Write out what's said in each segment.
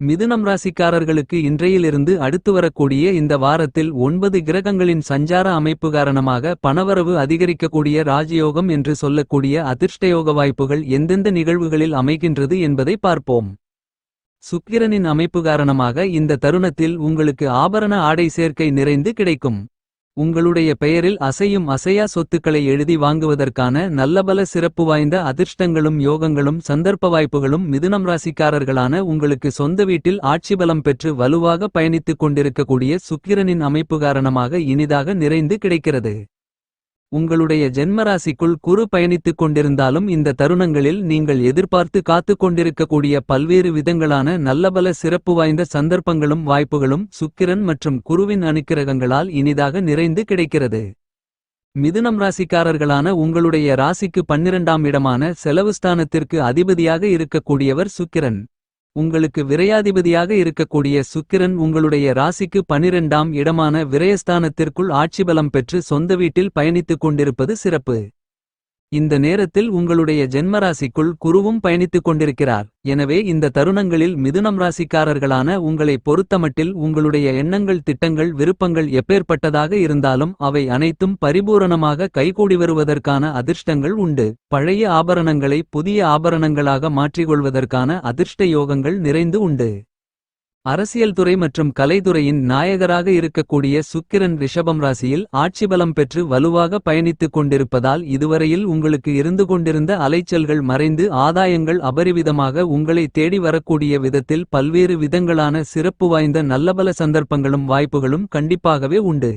மிதுனம் ராசிக்காரர்களுக்கு இன்றையிலிருந்து அடுத்து வரக்கூடிய இந்த வாரத்தில் ஒன்பது கிரகங்களின் சஞ்சார அமைப்பு காரணமாக பணவரவு அதிகரிக்கக்கூடிய ராஜயோகம் என்று சொல்லக்கூடிய அதிர்ஷ்டயோக வாய்ப்புகள் எந்தெந்த நிகழ்வுகளில் அமைகின்றது என்பதை பார்ப்போம். சுக்கிரனின் அமைப்பு காரணமாக இந்த தருணத்தில் உங்களுக்கு ஆபரண ஆடை சேர்க்கை நிறைந்து கிடைக்கும். உங்களுடைய பெயரில் அசையும் அசையா சொத்துக்களை எழுதி வாங்குவதற்கான நல்லபல சிறப்பு வாய்ந்த அதிர்ஷ்டங்களும் யோகங்களும் சந்தர்ப்ப வாய்ப்புகளும் மிதுனம் ராசிக்காரர்களான உங்களுக்கு சொந்த வீட்டில் ஆட்சி பலம் பெற்று வலுவாக பயணித்துக் கொண்டிருக்கக்கூடிய சுக்கிரனின் அமைப்பு காரணமாக இனிதாக நிறைந்து கிடைக்கிறது. உங்களுடைய ஜென்மராசிக்குள் குறு பயணித்துக் கொண்டிருந்தாலும் இந்த தருணங்களில் நீங்கள் எதிர்பார்த்து காத்துக் கொண்டிருக்கக்கூடிய பல்வேறு விதங்களான நல்லபல சிறப்பு வாய்ந்த சந்தர்ப்பங்களும் வாய்ப்புகளும் சுக்கிரன் மற்றும் குருவின் அனுக்கிரகங்களால் இனிதாக நிறைந்து கிடைக்கிறது. மிதுனம் ராசிக்காரர்களான உங்களுடைய ராசிக்கு பன்னிரண்டாம் இடமான செலவுஸ்தானத்திற்கு அதிபதியாக இருக்கக்கூடியவர் சுக்கிரன். உங்களுக்கு விரையாதிபதியாக இருக்கக்கூடிய சுக்கிரன் உங்களுடைய ராசிக்கு பனிரெண்டாம் இடமான விரயஸ்தானத்திற்குள் ஆட்சிபலம் பெற்று சொந்த வீட்டில் பயணித்துக் கொண்டிருப்பது சிறப்பு. இந்த நேரத்தில் உங்களுடைய ஜென்மராசிக்குள் குருவும் பயணித்துக் கொண்டிருக்கிறார். எனவே இந்த தருணங்களில் மிதுனம் ராசிக்காரர்களான உங்களை பொறுத்தமட்டில் உங்களுடைய எண்ணங்கள் திட்டங்கள் விருப்பங்கள் எப்பேற்பட்டதாக இருந்தாலும் அவை அனைத்தும் பரிபூரணமாக கைகூடி வருவதற்கான அதிர்ஷ்டங்கள் உண்டு. பழைய ஆபரணங்களை புதிய ஆபரணங்களாக மாற்றிக்கொள்வதற்கான அதிர்ஷ்ட யோகங்கள் நிறைந்து உண்டு. அரசியல் துறை மற்றும் கலைத்துறையின் நாயகராக இருக்கக்கூடிய சுக்கிரன் ரிஷபம் ராசியில் ஆட்சிபலம் பெற்று வலுவாக பயணித்துக் கொண்டிருப்பதால் இதுவரையில் உங்களுக்கு இருந்து கொண்டிருந்த அலைச்சல்கள் மறைந்து ஆதாயங்கள் அபரிவிதமாக உங்களை தேடி வரக்கூடிய விதத்தில் பல்வேறு விதங்களான சிறப்பு வாய்ந்த நல்லபல சந்தர்ப்பங்களும் வாய்ப்புகளும் கண்டிப்பாகவே உண்டு.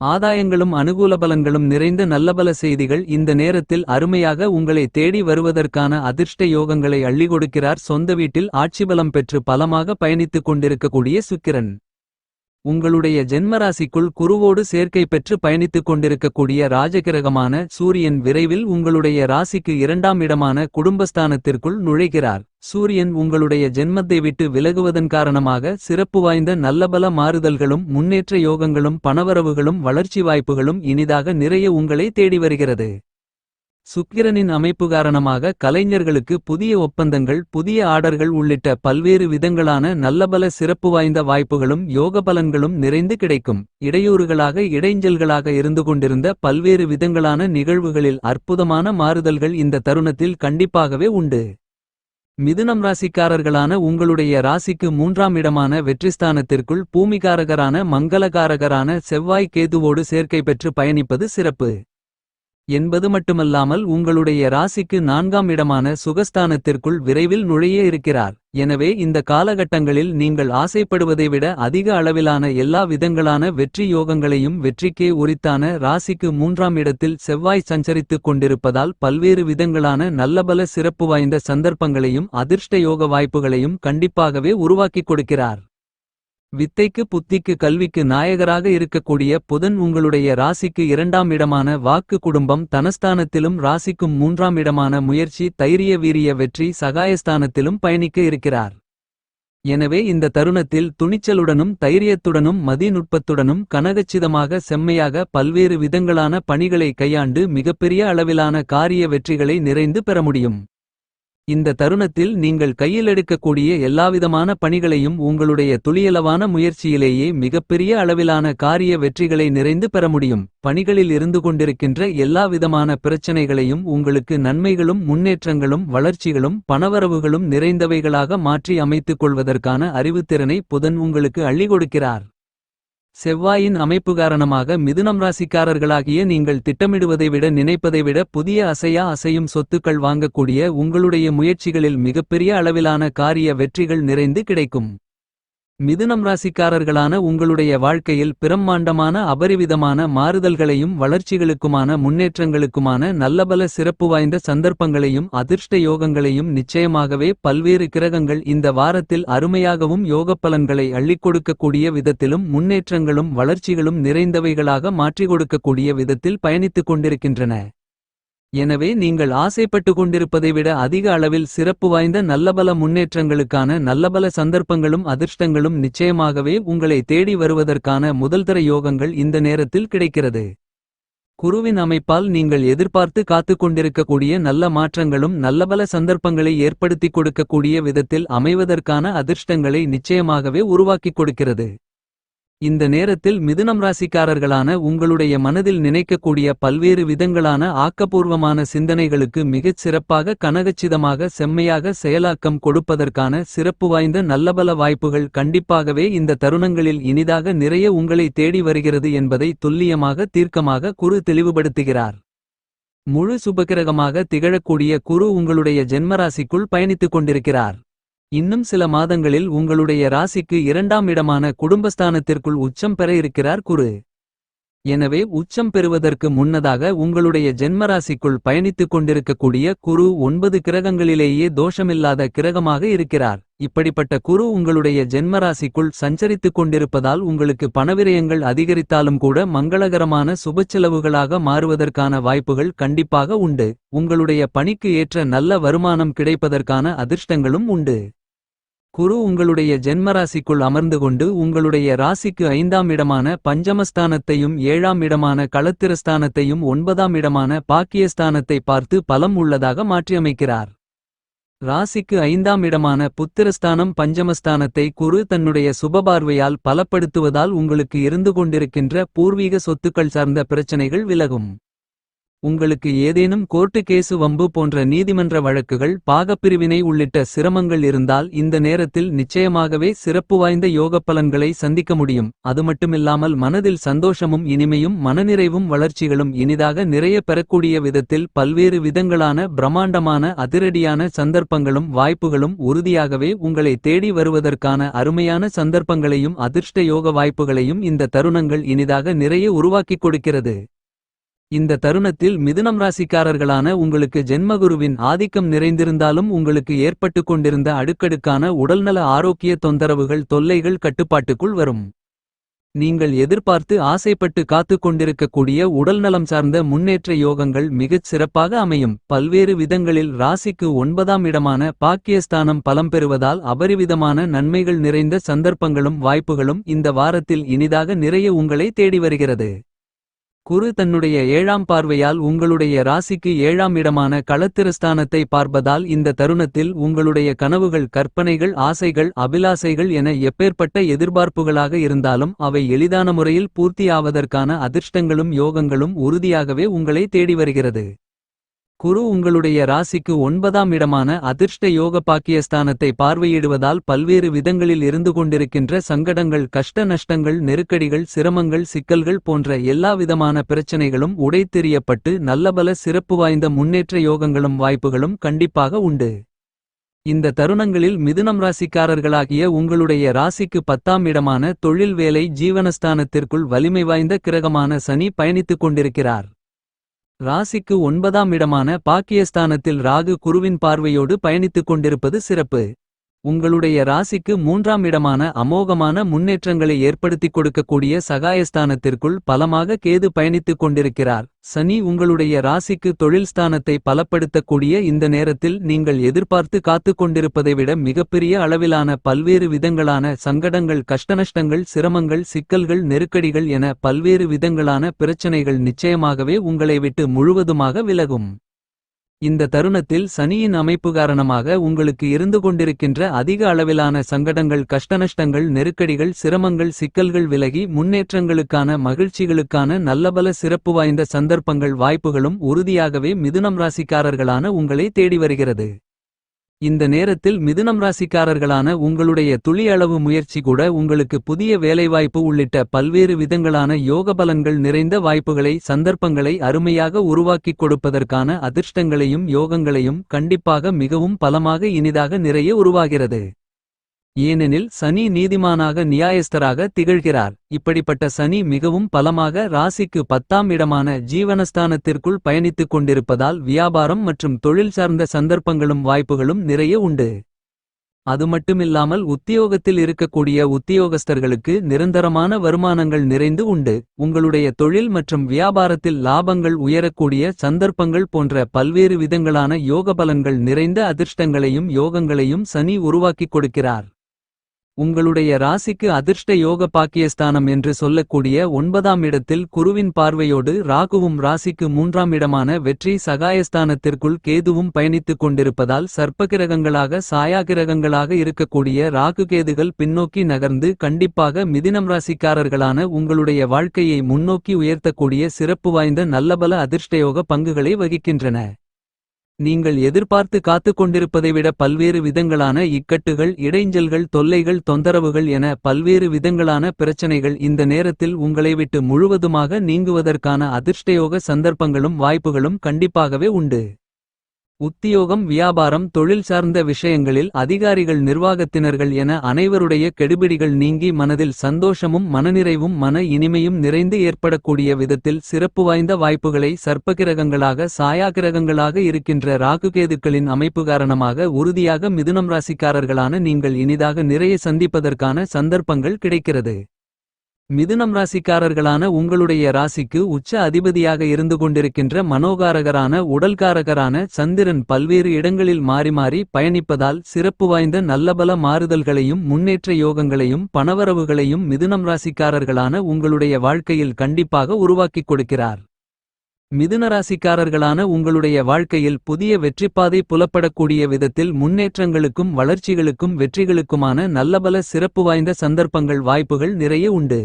ஆதாயங்களும் அனுகூலபலங்களும் நிறைந்த நல்லபல செய்திகள் இந்த நேரத்தில் அருமையாக உங்களை தேடி வருவதற்கான அதிர்ஷ்ட யோகங்களை அள்ளி கொடுக்கிறார். சொந்த வீட்டில் ஆட்சிபலம் பெற்று பலமாக பயணித்துக் கொண்டிருக்கக்கூடிய சுக்கிரன். உங்களுடைய ஜென்மராசிக்குள் குருவோடு சேர்க்கை பெற்று பயணித்துக் கொண்டிருக்கக்கூடிய ராஜகிரகமான சூரியன் விரைவில் உங்களுடைய ராசிக்கு இரண்டாம் இடமான குடும்பஸ்தானத்திற்குள் நுழைகிறார். சூரியன் உங்களுடைய ஜென்மத்தை விட்டு விலகுவதன் காரணமாக சிறப்பு வாய்ந்த நல்லபல மாறுதல்களும் முன்னேற்ற யோகங்களும் பணவரவுகளும் வளர்ச்சி வாய்ப்புகளும் இனிதாக நிறைய உங்களை தேடி வருகிறது. சுக்கிரனின் அமைப்பு காரணமாக கலைஞர்களுக்கு புதிய ஒப்பந்தங்கள் புதிய ஆர்டர்கள் உள்ளிட்ட பல்வேறு விதங்களான நல்லபல சிறப்பு வாய்ந்த வாய்ப்புகளும் யோக பலன்களும் நிறைந்து கிடைக்கும். இடையூறுகளாக இடைஞ்சல்களாக இருந்து கொண்டிருந்த பல்வேறு விதங்களான நிகழ்வுகளில் அற்புதமான மாறுதல்கள் இந்த தருணத்தில் கண்டிப்பாகவே உண்டு. மிதுனம் ராசிக்காரர்களான உங்களுடைய ராசிக்கு மூன்றாம் இடமான வெற்றிஸ்தானத்திற்குள் பூமிகாரகரான மங்களகாரகரான செவ்வாய் கேதுவோடு சேர்க்கை பெற்று பயணிப்பது சிறப்பு. என்பது மட்டுமல்லாமல் உங்களுடைய ராசிக்கு நான்காம் இடமான சுகஸ்தானத்திற்குள் விரைவில் நுழைய இருக்கிறார். எனவே இந்த காலகட்டங்களில் நீங்கள் ஆசைப்படுவதை விட அதிக அளவிலான எல்லா விதங்களான வெற்றி யோகங்களையும் வெற்றிக்கே உரித்தான ராசிக்கு மூன்றாம் இடத்தில் செவ்வாய் சஞ்சரித்துக் கொண்டிருப்பதால் பல்வேறு விதங்களான நல்லபல சிறப்பு வாய்ந்த சந்தர்ப்பங்களையும் அதிர்ஷ்ட யோக வாய்ப்புகளையும் கண்டிப்பாகவே உருவாக்கிக் கொடுக்கிறார். வித்தைக்கு புத்திக்கு கல்விக்கு நாயகராக இருக்கக்கூடிய புதன் உங்களுடைய ராசிக்கு இரண்டாம் இடமான வாக்கு குடும்பம் தனஸ்தானத்திலும் ராசிக்கும் மூன்றாம் இடமான முயற்சி தைரிய வீரிய வெற்றி சகாயஸ்தானத்திலும் பயணிக்க இருக்கிறார். எனவே இந்த தருணத்தில் துணிச்சலுடனும் தைரியத்துடனும் மதிநுட்பத்துடனும் கனகச்சிதமாக செம்மையாக பல்வேறு விதங்களான பணிகளை கையாண்டு மிகப்பெரிய அளவிலான காரிய வெற்றிகளை நிறைந்து பெற முடியும். இந்த தருணத்தில் நீங்கள் கையில் எடுக்கக்கூடிய எல்லாவிதமான பணிகளையும் உங்களுடைய துளியளவான முயற்சியிலேயே மிகப்பெரிய அளவிலான காரிய வெற்றிகளை நிறைந்து பெற முடியும். பணிகளில் இருந்து கொண்டிருக்கின்ற எல்லாவிதமான பிரச்சனைகளையும் உங்களுக்கு நன்மைகளும் முன்னேற்றங்களும் வளர்ச்சிகளும் பணவரவுகளும் நிறைந்தவைகளாக மாற்றி அமைத்துக் கொள்வதற்கான அறிவுத்திறனை புதன் உங்களுக்கு அள்ளி கொடுக்கிறார். செவ்வாயின் அமைப்பு காரணமாக மிதுனம் ராசிக்காரர்களாகிய நீங்கள் திட்டமிடுவதை விட நினைப்பதை விட புதிய அசையா அசையும் சொத்துக்கள் வாங்கக்கூடிய உங்களுடைய முயற்சிகளில் மிகப்பெரிய அளவிலான காரிய வெற்றிகள் நிறைந்து கிடைக்கும். மிதுனம் ராசிக்காரர்களான உங்களுடைய வாழ்க்கையில் பிரம்மாண்டமான அபரிவிதமான மாறுதல்களையும் வளர்ச்சிகளுக்குமான முன்னேற்றங்களுக்குமான நல்லபல சிறப்பு வாய்ந்த சந்தர்ப்பங்களையும் அதிர்ஷ்ட யோகங்களையும் நிச்சயமாகவே பல்வேறு கிரகங்கள் இந்த வாரத்தில் அருமையாகவும் யோகப் பலன்களை அள்ளிக் கொடுக்கக்கூடிய விதத்திலும் முன்னேற்றங்களும் வளர்ச்சிகளும் நிறைந்தவைகளாக மாற்றிக் கொடுக்கக்கூடிய விதத்தில் பயணித்துக் கொண்டிருக்கின்றன. எனவே நீங்கள் ஆசைப்பட்டு கொண்டிருப்பதை விட அதிக அளவில் சிறப்பு வாய்ந்த நல்லபல முன்னேற்றங்களுக்கான நல்லபல சந்தர்ப்பங்களும் அதிர்ஷ்டங்களும் நிச்சயமாகவே உங்களை தேடி வருவதற்கான முதல்தர யோகங்கள் இந்த நேரத்தில் கிடைக்கிறது குருவின் அமைப்பால் நீங்கள் எதிர்பார்த்து காத்துக் கொண்டிருக்கக்கூடிய நல்ல மாற்றங்களும் நல்லபல சந்தர்ப்பங்களை ஏற்படுத்திக் கொடுக்கக்கூடிய விதத்தில் அமைவதற்கான அதிர்ஷ்டங்களை நிச்சயமாகவே உருவாக்கிக் கொடுக்கிறது. இந்த நேரத்தில் மிதுனம் ராசிக்காரர்களான உங்களுடைய மனதில் நினைக்கக்கூடிய பல்வேறு விதங்களான ஆக்கப்பூர்வமான சிந்தனைகளுக்கு மிகச் சிறப்பாக கனகச்சிதமாக செம்மையாக செயலாக்கம் கொடுப்பதற்கான சிறப்பு வாய்ந்த நல்லபல வாய்ப்புகள் கண்டிப்பாகவே இந்த தருணங்களில் இனிதாக நிறைய உங்களை தேடி வருகிறது என்பதை துல்லியமாக தீர்க்கமாக குரு தெளிவுபடுத்துகிறார். முழு சுபகிரகமாக திகழக்கூடிய குரு உங்களுடைய ஜென்மராசிக்குள் பயணித்துக் கொண்டிருக்கிறார். இன்னும் சில மாதங்களில் உங்களுடைய ராசிக்கு இரண்டாம் இடமான குடும்பஸ்தானத்திற்குள் உச்சம் பெற இருக்கிறார் குரு. எனவே உச்சம் பெறுவதற்கு முன்னதாக உங்களுடைய ஜென்மராசிக்குள் பயணித்துக் கொண்டிருக்கக்கூடிய குரு ஒன்பது கிரகங்களிலேயே தோஷமில்லாத கிரகமாக இருக்கிறார். இப்படிப்பட்ட குரு உங்களுடைய ஜென்மராசிக்குள் சஞ்சரித்துக் கொண்டிருப்பதால் உங்களுக்கு பணவிரயங்கள் அதிகரித்தாலும் கூட மங்களகரமான சுபச்செலவுகளாக மாறுவதற்கான வாய்ப்புகள் கண்டிப்பாக உண்டு. உங்களுடைய பணிக்கு ஏற்ற நல்ல வருமானம் கிடைப்பதற்கான அதிர்ஷ்டங்களும் உண்டு. குரு உங்களுடைய ஜென்மராசிக்குள் அமர்ந்து கொண்டு உங்களுடைய ராசிக்கு ஐந்தாம் இடமான பஞ்சமஸ்தானத்தையும் ஏழாம் இடமான களத்திரஸ்தானத்தையும் ஒன்பதாம் இடமான பாக்கியஸ்தானத்தை பார்த்து பலம் உள்ளதாக மாற்றியமைக்கிறார். ராசிக்கு ஐந்தாம் இடமான புத்திரஸ்தானம் பஞ்சமஸ்தானத்தை குரு தன்னுடைய சுபபார்வையால் பலப்படுத்துவதால் உங்களுக்கு இருந்து கொண்டிருக்கின்ற பூர்வீக சொத்துக்கள் சார்ந்த பிரச்சனைகள் விலகும். உங்களுக்கு ஏதேனும் கோர்ட்டு கேசு வம்பு போன்ற நீதிமன்ற வழக்குகள் பாகப்பிரிவினை உள்ளிட்ட சிரமங்கள் இருந்தால் இந்த நேரத்தில் நிச்சயமாகவே சிறப்பு வாய்ந்த யோகப்பலன்களை சந்திக்க முடியும் அதுமட்டுமில்லாமல் மனதில் சந்தோஷமும் இனிமையும் மனநிறைவும் வளர்ச்சிகளும் இனிதாக நிறைய பெறக்கூடிய விதத்தில் பல்வேறு விதங்களான பிரம்மாண்டமான அதிரடியான சந்தர்ப்பங்களும் வாய்ப்புகளும் உறுதியாகவே உங்களை தேடி வருவதற்கான அருமையான சந்தர்ப்பங்களையும் அதிர்ஷ்ட யோக வாய்ப்புகளையும் இந்த தருணங்கள் இனிதாக நிறைய உருவாக்கிக் கொடுக்கிறது. இந்த தருணத்தில் மிதுனம் ராசிக்காரர்களான உங்களுக்கு ஜென்மகுருவின் ஆதிக்கம் நிறைந்திருந்தாலும் உங்களுக்கு ஏற்பட்டுக் கொண்டிருந்த அடுக்கடுக்கான உடல்நல ஆரோக்கிய தொந்தரவுகள் தொல்லைகள் கட்டுப்பாட்டுக்குள் வரும். நீங்கள் எதிர்பார்த்து ஆசைப்பட்டு காத்துக் கொண்டிருக்கக்கூடிய உடல்நலம் சார்ந்த முன்னேற்ற யோகங்கள் மிகச் சிறப்பாக அமையும். பல்வேறு விதங்களில் ராசிக்கு ஒன்பதாம் இடமான பாக்கியஸ்தானம் பலம் பெறுவதால் அபரிவிதமான நன்மைகள் நிறைந்த சந்தர்ப்பங்களும் வாய்ப்புகளும் இந்த வாரத்தில் இனிதாக நிறைய உங்களை தேடி வருகிறது. குரு தன்னுடைய ஏழாம் பார்வையால் உங்களுடைய ராசிக்கு ஏழாம் இடமான களத்திரஸ்தானத்தை பார்ப்பதால் இந்த தருணத்தில் உங்களுடைய கனவுகள் கற்பனைகள் ஆசைகள் அபிலாசைகள் என எப்பேற்பட்ட எதிர்பார்ப்புகளாக இருந்தாலும் அவை எளிதான முறையில் பூர்த்தியாவதற்கான அதிர்ஷ்டங்களும் யோகங்களும் உறுதியாகவே உங்களை தேடி வருகிறது. குரு உங்களுடைய ராசிக்கு ஒன்பதாம் இடமான அதிர்ஷ்ட யோக பாக்கியஸ்தானத்தை பார்வையிடுவதால் பல்வேறு விதங்களில் இருந்து கொண்டிருக்கின்ற சங்கடங்கள் கஷ்ட நஷ்டங்கள் நெருக்கடிகள் சிரமங்கள் சிக்கல்கள் போன்ற எல்லா விதமான பிரச்சனைகளும் உடைத்தெறியப்பட்டு நல்லபல சிறப்பு வாய்ந்த முன்னேற்ற யோகங்களும் வாய்ப்புகளும் கண்டிப்பாக உண்டு. இந்த தருணங்களில் மிதுனம் ராசிக்காரர்களாகிய உங்களுடைய ராசிக்கு பத்தாம் இடமான தொழில் வேலை ஜீவனஸ்தானத்திற்குள் வலிமை வாய்ந்த கிரகமான சனி பயணித்துக் கொண்டிருக்கிறார். ராசிக்கு ஒன்பதாம் இடமான பாக்கியஸ்தானத்தில் ராகு குருவின் பார்வையோடு பயணித்துக் கொண்டிருப்பது சிறப்பு. உங்களுடைய ராசிக்கு மூன்றாம் இடமான அமோகமான முன்னேற்றங்களை ஏற்படுத்திக் கொடுக்கக்கூடிய சகாயஸ்தானத்திற்குள் பலமாக கேது பயணித்துக் கொண்டிருக்கிறார். சனி உங்களுடைய ராசிக்கு தொழில் ஸ்தானத்தை பலப்படுத்தக்கூடிய இந்த நேரத்தில் நீங்கள் எதிர்பார்த்து காத்துக் கொண்டிருப்பதை விட மிகப்பெரிய அளவிலான பல்வேறு விதங்களான சங்கடங்கள் கஷ்டநஷ்டங்கள் சிரமங்கள் சிக்கல்கள் நெருக்கடிகள் என பல்வேறு விதங்களான பிரச்சனைகள் நிச்சயமாகவே உங்களை விட்டு முழுவதுமாக விலகும். இந்த தருணத்தில் சனியின் அமைப்பு காரணமாக உங்களுக்கு இருந்து கொண்டிருக்கின்ற அதிக அளவிலான சங்கடங்கள் கஷ்டநஷ்டங்கள் நெருக்கடிகள் சிரமங்கள் சிக்கல்கள் விலகி முன்னேற்றங்களுக்கான மகிழ்ச்சிகளுக்கான நல்லபல சிறப்பு வாய்ந்த சந்தர்ப்பங்கள் வாய்ப்புகளும் உறுதியாகவே மிதுனம் ராசிக்காரர்களான உங்களை தேடி வருகிறது. இந்த நேரத்தில் மிதுனம் ராசிக்காரர்களான உங்களுடைய துளி அளவு முயற்சி கூட உங்களுக்கு புதிய வேலைவாய்ப்பு உள்ளிட்ட பல்வேறு விதங்களான யோகபலன்கள் நிறைந்த வாய்ப்புகளை சந்தர்ப்பங்களை அருமையாக உருவாக்கிக் கொடுப்பதற்கான அதிர்ஷ்டங்களையும் யோகங்களையும் கண்டிப்பாக மிகவும் பலமாக இனிதாக நிறைய உருவாகிறது. ஏனெனில் சனி நீதிமானாக நியாயஸ்தராக திகழ்கிறார் இப்படிப்பட்ட சனி மிகவும் பலமாக ராசிக்கு பத்தாம் இடமான ஜீவனஸ்தானத்திற்குள் பயணித்துக் கொண்டிருப்பதால் வியாபாரம் மற்றும் தொழில் சார்ந்த சந்தர்ப்பங்களும் வாய்ப்புகளும் நிறைய உண்டு. அது மட்டுமில்லாமல் உத்தியோகத்தில் இருக்கக்கூடிய உத்தியோகஸ்தர்களுக்கு நிரந்தரமான வருமானங்கள் நிறைந்து உண்டு. உங்களுடைய தொழில் மற்றும் வியாபாரத்தில் லாபங்கள் உயரக்கூடிய சந்தர்ப்பங்கள் போன்ற பல்வேறு விதங்களான யோகபலன்கள் நிறைந்த அதிர்ஷ்டங்களையும் யோகங்களையும் சனி உருவாக்கிக் கொடுக்கிறார். உங்களுடைய ராசிக்கு அதிர்ஷ்ட யோக பாக்கியஸ்தானம் என்று சொல்லக்கூடிய ஒன்பதாம் இடத்தில் குருவின் பார்வையோடு ராகுவும் ராசிக்கு மூன்றாம் இடமான வெற்றி சகாயஸ்தானத்திற்குள் கேதுவும் பயணித்துக் கொண்டிருப்பதால் சர்ப்பகிரகங்களாக சாயாகிரகங்களாக இருக்கக்கூடிய ராகு கேதுகள் பின்னோக்கி நகர்ந்து கண்டிப்பாக மிதினம் ராசிக்காரர்களான உங்களுடைய வாழ்க்கையை முன்னோக்கி உயர்த்தக்கூடிய சிறப்பு வாய்ந்த நல்லபல அதிர்ஷ்டயோக பங்குகளை வகிக்கின்றன. நீங்கள் எதிர்பார்த்து காத்துக் கொண்டிருப்பதை விட பல்வேறு விதங்களான இக்கட்டுகள் இடைஞ்சல்கள் தொல்லைகள் தொந்தரவுகள் என பல்வேறு விதங்களான பிரச்சனைகள் இந்த நேரத்தில் உங்களை விட்டு முழுவதுமாக நீங்குவதற்கான அதிர்ஷ்டயோக சந்தர்ப்பங்களும் வாய்ப்புகளும் கண்டிப்பாகவே உண்டு. உத்தியோகம் வியாபாரம் தொழில் சார்ந்த விஷயங்களில் அதிகாரிகள் நிர்வாகத்தினர்கள் என அனைவருடைய கெடுபிடிகள் நீங்கி மனதில் சந்தோஷமும் மனநிறைவும் மன இனிமையும் நிறைந்து ஏற்படக்கூடிய விதத்தில் சிறப்பு வாய்ந்த வாய்ப்புகளை சர்ப்பகிரகங்களாக சாயாகிரகங்களாக இருக்கின்ற ராகுகேதுக்களின் அமைப்பு காரணமாக உறுதியாக மிதுனம் ராசிக்காரர்களான நீங்கள் இனிதாக நிறைய சந்திப்பதற்கான சந்தர்ப்பங்கள் கிடைக்கிறது. மிதுனம் ராசிக்காரர்களான உங்களுடைய ராசிக்கு உச்ச அதிபதியாக இருந்து கொண்டிருக்கின்ற மனோகாரகரான உடல்காரகரான சந்திரன் பல்வேறு இடங்களில் மாறி மாறி பயணிப்பதால் சிறப்பு வாய்ந்த நல்லபல மாறுதல்களையும் முன்னேற்ற யோகங்களையும் பணவரவுகளையும் மிதுனம் ராசிக்காரர்களான உங்களுடைய வாழ்க்கையில் கண்டிப்பாக உருவாக்கிக் கொடுக்கிறார். மிதுனராசிக்காரர்களான உங்களுடைய வாழ்க்கையில் புதிய வெற்றிப்பாதை புலப்படக்கூடிய விதத்தில் முன்னேற்றங்களுக்கும் வளர்ச்சிகளுக்கும் வெற்றிகளுக்குமான நல்லபல சிறப்பு வாய்ந்த சந்தர்ப்பங்கள் வாய்ப்புகள் நிறைய உண்டு.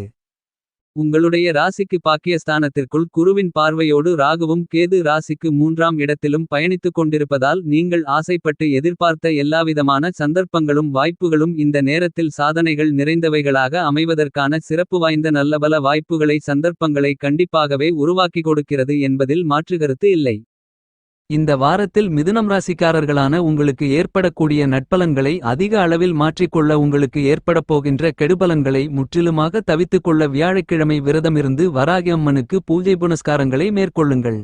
உங்களுடைய ராசிக்கு பாக்கியஸ்தானத்திற்குள் குருவின் பார்வையோடு ராகுவும் கேது ராசிக்கு மூன்றாம் இடத்திலும் பயணித்துக் கொண்டிருப்பதால் நீங்கள் ஆசைப்பட்டு எதிர்பார்த்த எல்லாவிதமான சந்தர்ப்பங்களும் வாய்ப்புகளும் இந்த நேரத்தில் சாதனைகள் நிறைந்தவைகளாக அமைவதற்கான சிறப்பு வாய்ந்த நல்லபல வாய்ப்புகளை சந்தர்ப்பங்களை கண்டிப்பாகவே உருவாக்கி கொடுக்கிறது என்பதில் மாற்றுகருத்து இல்லை. இந்த வாரத்தில் மிதுனம் ராசிக்காரர்களான உங்களுக்கு ஏற்படக்கூடிய நட்பலன்களை அதிக அளவில் மாற்றிக்கொள்ள உங்களுக்கு ஏற்படப் போகின்ற கெடுபலன்களை முற்றிலுமாக தவித்துக்கொள்ள வியாழக்கிழமை விரதமிருந்து வராகி அம்மனுக்கு பூஜை புனஸ்காரங்களை மேற்கொள்ளுங்கள்.